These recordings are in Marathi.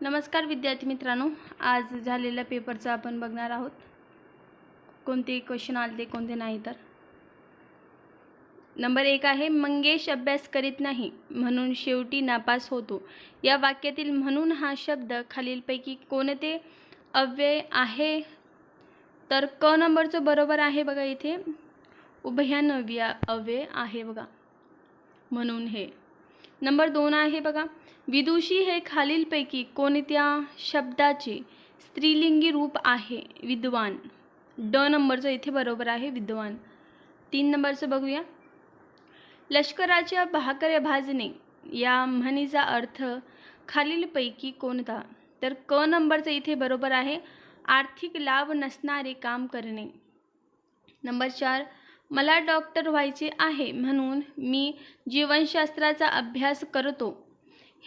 नमस्कार विद्यार्थी मित्रांनो आज झालेल्या पेपरचं आपण बघणार आहोत. कोणते क्वेश्चन आले ते कोणते नाही तर. नंबर एक आहे मंगेश अभ्यास करीत नाही म्हणून शेवटी नापास होतो. या वाक्यातील म्हणून हा शब्द खालीलपैकी कोणते अव्यय आहे? तर क नंबरचं बरोबर आहे बघा इथे. उभयानव्या अव्यय आहे बघा. म्हणून हे. नंबर दोन आहे बघा. विदुषी हे खालीलपैकी कोणत्या शब्दाचे स्त्रीलिंगी रूप आहे? विद्वान. ड नंबरचं इथे बरोबर आहे विद्वान. तीन नंबरचं बघूया. लष्कराच्या भाकऱ्या भाजणे या म्हणीचा अर्थ खालीलपैकी कोणता? तर क नंबरचं इथे बरोबर आहे आर्थिक लाभ नसणारे काम करणे. नंबर चार मला डॉक्टर व्हायचे आहे म्हणून मी जीवनशास्त्राचा अभ्यास करतो.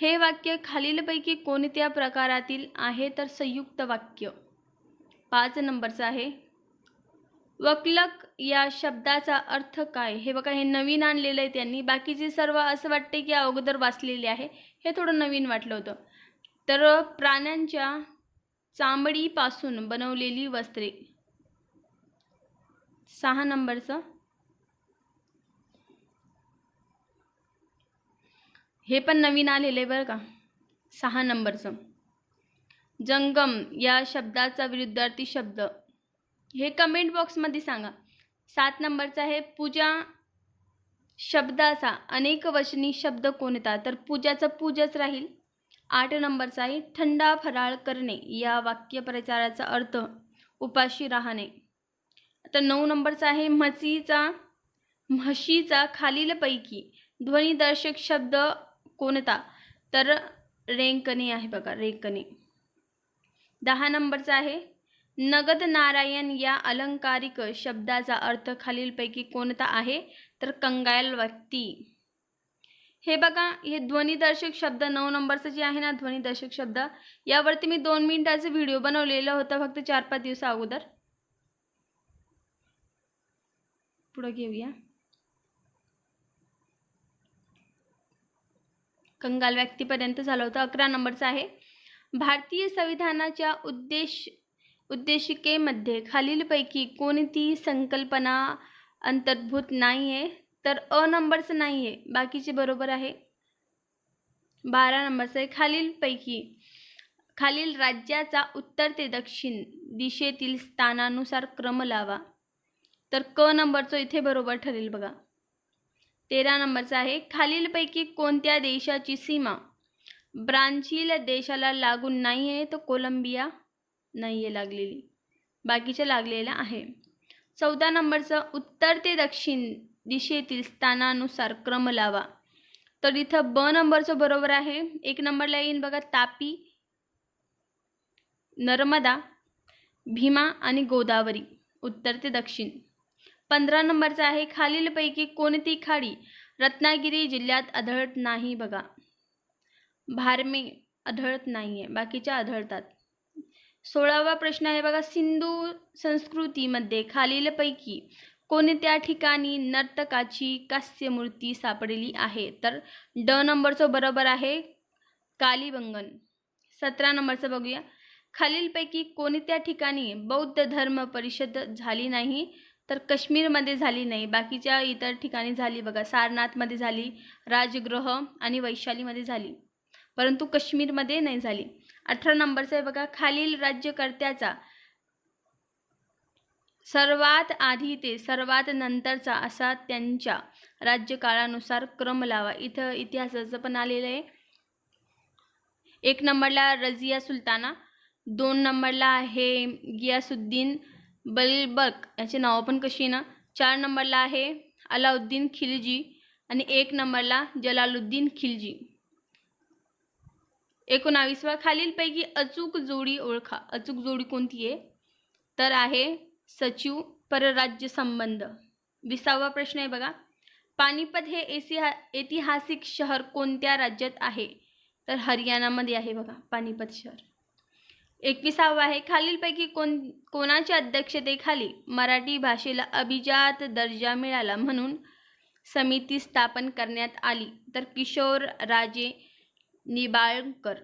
हे वाक्य खालीलपैकी कोणत्या प्रकारातील आहे तर संयुक्त वाक्य? पाच नंबरचं आहे. वक्लक या शब्दाचा अर्थ काय? हे बघा हे नवीन आणलेलं आहे त्यांनी. बाकीचे सर्व असं वाटते की अगोदर वाचलेले आहे. हे थोडं नवीन वाटलं होतं. तर प्राण्यांच्या चामडीपासून बनवलेली वस्त्रे. सहा नंबरचं. हे पण नवीन आलेलं आहे बरं का. सहा नंबरचं. जंगम या शब्दाचा विरुद्धार्थी शब्द. हे कमेंट बॉक्समध्ये सांगा. सात नंबरचा आहे पूजा शब्दाचा अनेक वचनी शब्द कोणता तर पूजाचं पूजाच राहील. आठ नंबरचा आहे थंडा फराळ करणे या वाक्यप्रचाराचा अर्थ उपाशी राहणे. आता नऊ नंबरचा आहे म्हशीचा म्हशीचा खालीलपैकी ध्वनिदर्शक शब्द कोणता? तर रेंकणी आहे बघा रेंकनी दहा नंबरचा आहे. नगद नारायण या अलंकारिक शब्दाचा अर्थ खालीलपैकी कोणता आहे? तर कंगायल व्यक्ती. हे बघा हे ध्वनिदर्शक शब्द नऊ नंबरचं जे आहे ना ध्वनिदर्शक शब्द यावरती मी दोन मिनिटाचा व्हिडिओ बनवलेला होता फक्त चार पाच दिवसा अगोदर. पुढं घेऊया. कंगाल व्यक्तीपर्यंत झालं होतं अकरा नंबरचा आहे. भारतीय संविधानाच्या उद्देश उद्देशिकेमध्ये खालीलपैकी कोणती संकल्पना अंतर्भूत नाही आहे तर अ नंबरचं नाही आहे बाकीचे बरोबर आहे. बारा नंबरचं आहे. खालीलपैकी खालील राज्याचा उत्तर ते दक्षिण दिशेतील स्थानानुसार क्रम लावा. तर क नंबरचं इथे बरोबर ठरेल बघा. तेरा नंबरचा आहे. खालीलपैकी कोणत्या देशाची सीमा ब्राझील देशाला लागून नाही आहे तर कोलंबिया नाही आहे लागलेली. बाकीच्या लागलेल्या आहे. चौदा नंबरचं उत्तर ते दक्षिण दिशेतील स्थानानुसार क्रम लावा. तर इथं ब नंबरचं बरोबर आहे. एक नंबरला येईन बघा तापी नर्मदा भीमा आणि गोदावरी. उत्तर ते दक्षिण. पंधरा नंबरचा आहे. खालीलपैकी कोणती खाडी रत्नागिरी जिल्ह्यात आढळत नाही बघा. भारमे आढळत नाही आहे बाकीच्या आढळतात. सोळावा प्रश्न आहे बघा. सिंधू संस्कृतीमध्ये खालीलपैकी कोणत्या ठिकाणी नर्तकाची कास्यमूर्ती सापडली आहे? तर ड नंबरचं बरोबर आहे कालीबंगन. सतरा नंबरचं बघूया. खालीलपैकी कोणत्या ठिकाणी बौद्ध धर्म परिषद झाली नाही? तर काश्मीरमध्ये झाली नाही. बाकीच्या इतर ठिकाणी झाली बघा. सारनाथमध्ये झाली राजगृह आणि वैशालीमध्ये झाली. परंतु काश्मीरमध्ये नाही झाली. अठरा नंबरचं आहे बघा. खालील राज्यकर्त्याचा सर्वात आधी ते सर्वात नंतरचा असा त्यांच्या राज्यकाळानुसार क्रम लावा. इथं इतिहासाचं पण आलेलं आहे. एक नंबरला रजिया सुलताना दोन नंबरला आहे गियासुद्दीन बलबक याचे नाव पण कशी आहे ना? चार नंबरला आहे अलाउद्दीन खिलजी आणि एक नंबरला जलालुद्दीन खिलजी. एकोणावीसवा खालीलपैकी अचूक जोडी ओळखा. अचूक जोडी कोणती आहे? तर आहे सचिव परराज्य संबंध. विसावा प्रश्न आहे बघा. पानिपत हे एसिहा ऐतिहासिक शहर कोणत्या राज्यात आहे? तर हरियाणामध्ये आहे बघा पानिपत शहर. एकविसावा आहे. खालीलपैकी कोण कोणाच्या अध्यक्षतेखाली मराठी भाषेला अभिजात दर्जा मिळाला म्हणून समिती स्थापन करण्यात आली? तर किशोर राजे निबाळकर.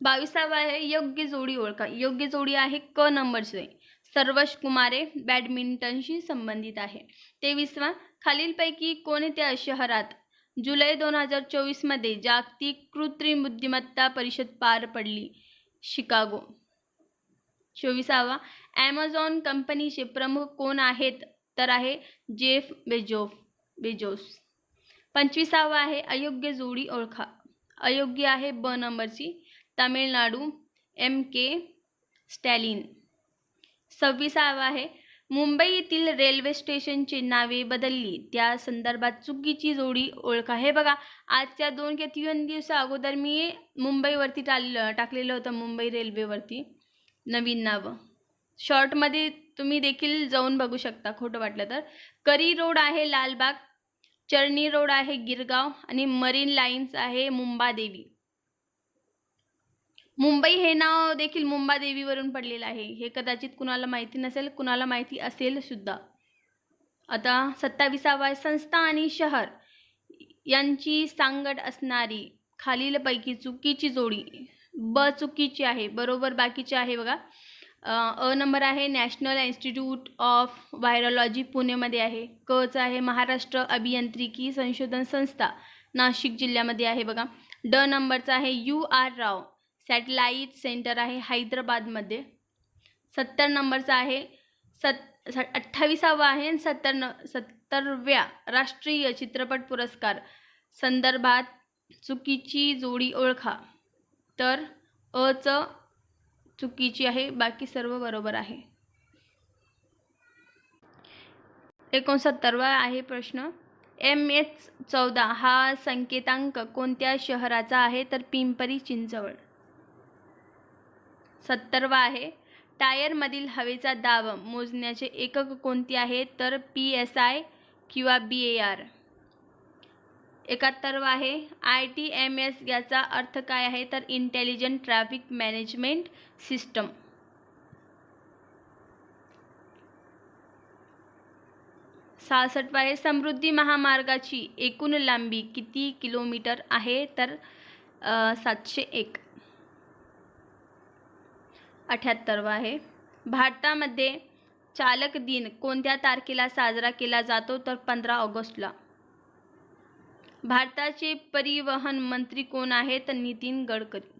बावीसावा आहे योग्य जोडी ओळखा. योग्य जोडी आहे क नंबरचे. सर्वश कुमारे बॅडमिंटनशी संबंधित आहे. तेवीसवा खालीलपैकी कोणत्या शहरात जुलै दोन हजार चोवीसमध्ये जागतिक कृत्रिम बुद्धिमत्ता परिषद पार पडली शिकागो. चोवीसावा ॲमेझॉन कंपनीचे प्रमुख कोण आहेत? तर आहे जेफ बेजोफ बेजोस. पंचवीसावा आहे अयोग्य जोडी ओळखा. अयोग्य आहे ब नंबरची तामिळनाडू एम के स्टॅलिन. सव्वीसावा आहे. मुंबई येथील रेल्वे स्टेशनची नावे बदलली. त्या संदर्भात चुकीची जोडी ओळखा हे बघा आजच्या दोन किंवा तीन दिवसा अगोदर मी मुंबईवरती टाल टाकलेलं होतं मुंबई रेल्वेवरती. नवीन नावं. शॉर्टमध्ये तुम्ही देखील जाऊन बघू शकता खोटं वाटलं तर. करी रोड आहे लालबाग चर्नी रोड आहे गिरगाव आणि मरीन लाईन्स आहे मुंबादेवी. मुंबई हे नाव देखील मुंबादेवीवरून पडलेलं आहे. हे कदाचित कुणाला माहिती नसेल कुणाला माहिती असेल सुद्धा. आता सत्तावीसावा संस्था आणि शहर यांची सांगड असणारी खालीलपैकी चुकीची जोडी ब चुकीची आहे बरोबर बाकीची आहे बघा. अ अ नंबर आहे नॅशनल इन्स्टिट्यूट ऑफ व्हायरॉलॉजी पुणेमध्ये आहे. कच आहे महाराष्ट्र अभियांत्रिकी संशोधन संस्था नाशिक जिल्ह्यामध्ये आहे बघा. ड नंबरचा आहे U R Rao. Satellite centre आहे हैदराबादमध्ये. सत्तर नंबरचा आहे. सत स अठ्ठावीसावा आहे आणि सत्तर न सत्तरव्या राष्ट्रीय चित्रपट पुरस्कार संदर्भात चुकीची जोडी ओळखा. तर अच चुकीची आहे बाकी सर्व बरोबर आहे. एकोणसत्तरवा आहे प्रश्न. एम एच चौदा हा संकेतांक कोणत्या शहराचा आहे? तर पिंपरी चिंचवड. सत्तरवा आहे. टायरमधील हवेचा दाब मोजण्याचे एकक कोणते आहे? तर पी एस आय किंवा बी ए आर. एकाहत्तरवा आहे. आय टी एम एस याचा अर्थ काय आहे? तर इंटेलिजंट ट्रॅफिक मॅनेजमेंट सिस्टम सहासष्टवा आहे. समृद्धी महामार्गाची एकूण लांबी किती किलोमीटर आहे? तर सातशे एक. अठ्याहत्तरवा आहे. भारतामध्ये चालक दिन कोणत्या तारखेला साजरा केला जातो तर पंधरा ऑगस्टला? भारताचे परिवहन मंत्री कोण आहेत? नितीन गडकरी.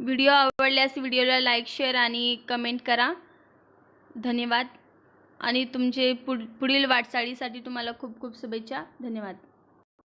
व्हिडिओ आवडल्यास व्हिडिओला लाईक शेअर आणि कमेंट करा. धन्यवाद. आणि तुमचे पुढ पुढील वाटचाळीसाठी तुम्हाला खूप खूप शुभेच्छा. धन्यवाद.